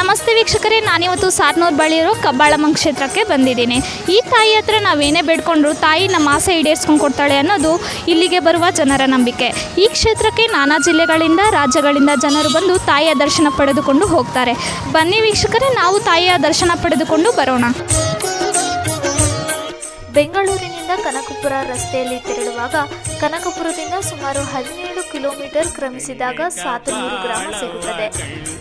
ನಮಸ್ತೆ ವೀಕ್ಷಕರೇ, ನಾನಿವತ್ತು ಸಾರ್ನೂರು ಬಳಿ ಇರೋ ಕಬ್ಬಾಳಮ್ಮ ಕ್ಷೇತ್ರಕ್ಕೆ ಬಂದಿದ್ದೀನಿ. ಈ ತಾಯಿ ಹತ್ರ ನಾವೇನೇ ಬೇಡ್ಕೊಂಡ್ರು ತಾಯಿ ನಮ್ಮ ಆಸೆ ಈಡೇರಿಸ್ಕೊಂಡು ಕೊಡ್ತಾಳೆ ಅನ್ನೋದು ಇಲ್ಲಿಗೆ ಬರುವ ಜನರ ನಂಬಿಕೆ. ಈ ಕ್ಷೇತ್ರಕ್ಕೆ ನಾನಾ ಜಿಲ್ಲೆಗಳಿಂದ, ರಾಜ್ಯಗಳಿಂದ ಜನರು ಬಂದು ತಾಯಿಯ ದರ್ಶನ ಪಡೆದುಕೊಂಡು ಹೋಗ್ತಾರೆ. ಬನ್ನಿ ವೀಕ್ಷಕರೇ, ನಾವು ತಾಯಿಯ ದರ್ಶನ ಪಡೆದುಕೊಂಡು ಬರೋಣ. ಬೆಂಗಳೂರಿನಿಂದ ಕನಕಪುರ ರಸ್ತೆಯಲ್ಲಿ ತೆರಳುವಾಗ ಕನಕಪುರದಿಂದ ಸುಮಾರು ಹದಿನೇಳು ಕಿಲೋಮೀಟರ್ ಕ್ರಮಿಸಿದಾಗ ಸಾತನೂರು ಗ್ರಾಮ ಸಿಗುತ್ತದೆ.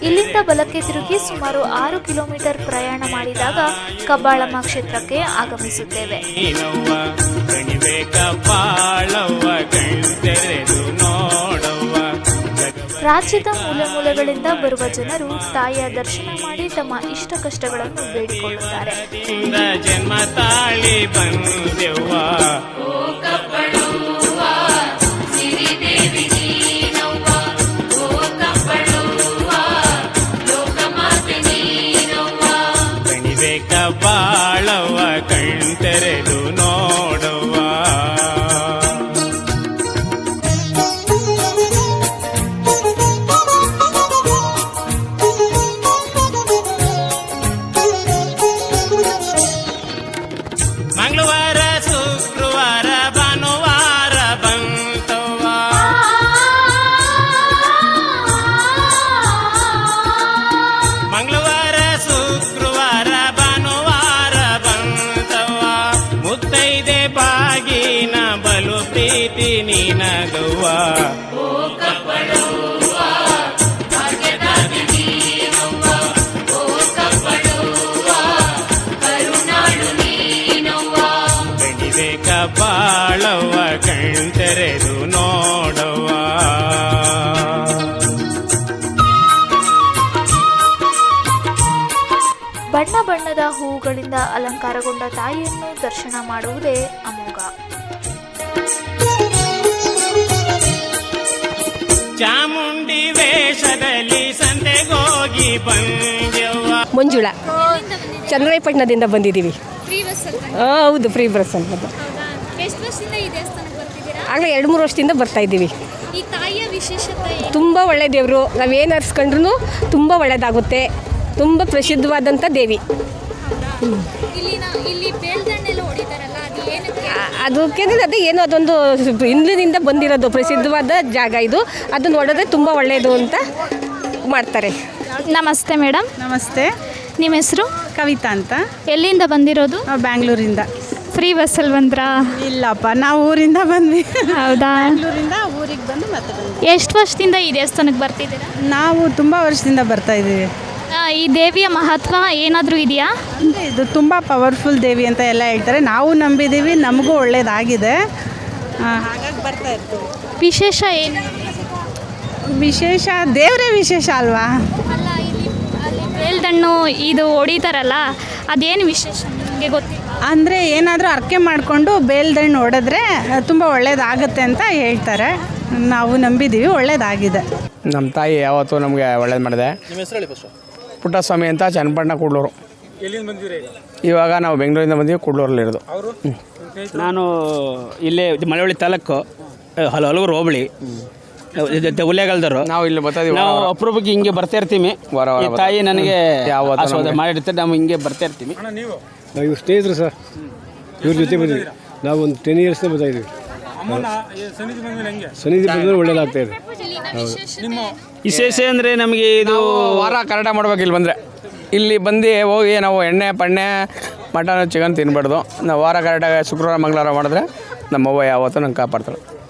ಇಲ್ಲಿಂದ ಬಲಕ್ಕೆ ತಿರುಗಿ ಸುಮಾರು ಆರು ಕಿಲೋಮೀಟರ್ ಪ್ರಯಾಣ ಮಾಡಿದಾಗ ಕಬ್ಬಾಳಮ್ಮ ಕ್ಷೇತ್ರಕ್ಕೆ ಆಗಮಿಸುತ್ತೇವೆ. ರಾಜ್ಯದ ಮೂಲೆ ಮೂಲೆಗಳಿಂದ ಬರುವ ಜನರು ತಾಯಿಯ ದರ್ಶನ ಮಾಡಿ ತಮ್ಮ ಇಷ್ಟ ಕಷ್ಟಗಳನ್ನು ಬೇಡಿಕೊಳ್ಳುತ್ತಾರೆ. ಬಾಳವ ನೋಡುವ ಕಣ್ತೆರೆದು ನೋಡವ್ವ. ಪ್ರೀತಿ ನೀನಗುವ ಬೆಣಿಬೇಕ ಬಾಳವ್ವ ಕಣ್ತೆರೆದು ನೋಡವ್ವ. ಬಣ್ಣ ಬಣ್ಣದ ಹೂಗಳಿಂದ ಅಲಂಕಾರಗೊಂಡ ತಾಯಿಯನ್ನು ದರ್ಶನ ಮಾಡುವುದೇ ಅಮೋಘ. ಚಾಮುಂಡಿ ವೇಷದಲ್ಲಿ ಸಂತೆಗೋಗಿ ಬಂದೆವ್ವ. ಮಂಜುಳ ಚನ್ನರಾಯಪಟ್ಟಣದಿಂದ ಬಂದಿದ್ದೀವಿ. ಆ, ಹೌದು ಫ್ರೀ ಬಸ್ ಅಂತ. ಎಷ್ಟು ವರ್ಷದಿಂದ ಈ ದೇವಸ್ಥಾನಕ್ಕೆ ಬರ್ತಿದ್ದೀರಾ? ಆಗಲೇ ಎರಡು ಮೂರು ವರ್ಷದಿಂದ ಬರ್ತಾ ಇದ್ದೀವಿ. ಈ ತಾಯಿಯ ವಿಶೇಷತೆ ತುಂಬ ಒಳ್ಳೆ ದೇವರು. ನಾವೇನು ಅರ್ಸ್ಕೊಂಡ್ರು ತುಂಬ ಒಳ್ಳೆಯದಾಗುತ್ತೆ ತುಂಬ ಪ್ರಸಿದ್ಧವಾದಂಥ ದೇವಿ. ಇಲ್ಲಿನ ಇಲ್ಲಿ ಅದು ಅದೇ ಏನೋ ಅದೊಂದು ಹಿಂದಿನಿಂದ ಬಂದಿರೋದು ಪ್ರಸಿದ್ಧವಾದ ಜಾಗ ಇದು. ಅದು ನೋಡಿದ್ರೆ ತುಂಬ ಒಳ್ಳೆಯದು ಅಂತ ಮಾಡ್ತಾರೆ. ನಮಸ್ತೆ ಮೇಡಮ್ ನಮಸ್ತೆ. ನಿಮ್ಮ ಹೆಸರು? ಕವಿತಾ ಅಂತ. ಎಲ್ಲಿಂದ ಬಂದಿರೋದು? ನಾವು ಬ್ಯಾಂಗ್ಳೂರಿಂದ. ಫ್ರೀ ಬಸ್ಸಲ್ಲಿ ಬಂದ್ರಾ? ಇಲ್ಲಪ್ಪ ನಾವು ಊರಿಂದ ಬಂದ್ವಿ. ಹೌದಾ? ಬ್ಯಾಂಗ್ಳೂರಿಂದ ಊರಿಗೆ ಬಂದು ಮತ್ತೆ ಬಂದ್ವಿ. ಎಷ್ಟು ವರ್ಷದಿಂದ ಈ ದೇವಸ್ಥಾನಕ್ಕೆ ಬರ್ತಿದ್ದೀರಾ? ನಾವು ತುಂಬ ವರ್ಷದಿಂದ ಬರ್ತಾ ಇದ್ದೀವಿ. ಈ ದೇವಿಯ ಮಹತ್ವ ಏನಾದರೂ ಇದೆಯಾ? ಅಂದರೆ ಇದು ತುಂಬ ಪವರ್ಫುಲ್ ದೇವಿ ಅಂತ ಎಲ್ಲ ಹೇಳ್ತಾರೆ. ನಾವು ನಂಬಿದ್ದೀವಿ ನಮಗೂ ಒಳ್ಳೇದಾಗಿದೆ. ಹಾಗಾಗಿ ಬರ್ತಾ ಇರ್ತೀವಿ ವಿಶೇಷ ಏನು? ವಿಶೇಷ ದೇವರೇ ವಿಶೇಷ ಅಲ್ವಾ? ಅಲ್ಲ ಇಲ್ಲಿ ಅಲ್ಲಿ ಬೇಲ್ದಣ್ಣು ಇದು ಹೊಡಿತಾರಲ್ಲ ಅದೇನು ವಿಶೇಷ ನಿಮಗೆ ಗೊತ್ತಿಲ್ಲ? ಅಂದರೆ ಏನಾದರೂ ಅರ್ಕೆ ಮಾಡಿಕೊಂಡು ಬೇಲ್ದಣ್ಣು ಹೊಡೆದ್ರೆ ತುಂಬ ಒಳ್ಳೇದಾಗುತ್ತೆ ಅಂತ ಹೇಳ್ತಾರೆ. ನಾವು ನಂಬಿದ್ದೀವಿ ಒಳ್ಳೇದಾಗಿದೆ. ನಮ್ಮ ತಾಯಿ ಯಾವತ್ತೂ ನಮಗೆ ಒಳ್ಳೇದು ಮಾಡಿದೆ. ಪುಟ್ಟಸ್ವಾಮಿ ಅಂತ ಚನ್ನಪಟ್ಟಣ ಕೂಡ್ಲೂರು. ಇವಾಗ ನಾವು ಬೆಂಗಳೂರಿಂದ ಬಂದೀವಿ ಕೂಡ್ಲೂರಲ್ಲಿ ಇರೋದು. ನಾನು ಇಲ್ಲೇ ಮಳವಳ್ಳಿ ತಾಲೂಕು ಹಲ ಹಲವರು ಹೋಬಳಿ. ಉಲ್ಲೇಗಲ್ದರು ನಾವು ಇಲ್ಲಿ ಬರ್ತಾ ನಾವು. ಅಪರೂಪಕ್ಕೆ ಹಿಂಗೆ ಬರ್ತಾ ಇರ್ತೀವಿ. ವಾರ ವಾರ ಈ ತಾಯಿ ನನಗೆ ಯಾವ ಮಾಡಿರ್ತಾರೆ ನಾವು ಹಿಂಗೆ ಬರ್ತಾ ಇರ್ತೀವಿ. ನಾವು? ಇವ್ರು ಸ್ನೇಹಿತರು ಸರ್. ಇವ್ರ ಜೊತೆ ಬಂದಿದ್ದೀವಿ. ನಾವು ಒಂದು ಟೆನ್ ಇಯರ್ಸ್ನ ಬರ್ತಾ ಇದ್ವಿ. ಸನ್ನಿಧಿ ಬಂದ್ರೆ ಒಳ್ಳೇದಾಗ್ತಾ ಇದೆ. ವಿಶೇಷ ಅಂದರೆ ನಮಗೆ ಇದು ವಾರ ಕರಾಟ ಮಾಡ್ಬೇಕು ಇಲ್ಲಿ ಬಂದರೆ. ಇಲ್ಲಿ ಬಂದು ಹೋಗಿ ನಾವು ಎಣ್ಣೆ ಪಣ್ಣೆ ಮಟನ್ ಚಿಕನ್ ತಿನ್ಬಾರ್ದು. ನಾವು ವಾರ ಕರಾಟ ಶುಕ್ರವಾರ ಮಂಗಳವಾರ ಮಾಡಿದ್ರೆ ನಮ್ಮವ್ವ ಯಾವತ್ತೂ ನಂಗೆ ಕಾಪಾಡ್ತಾಳೆ.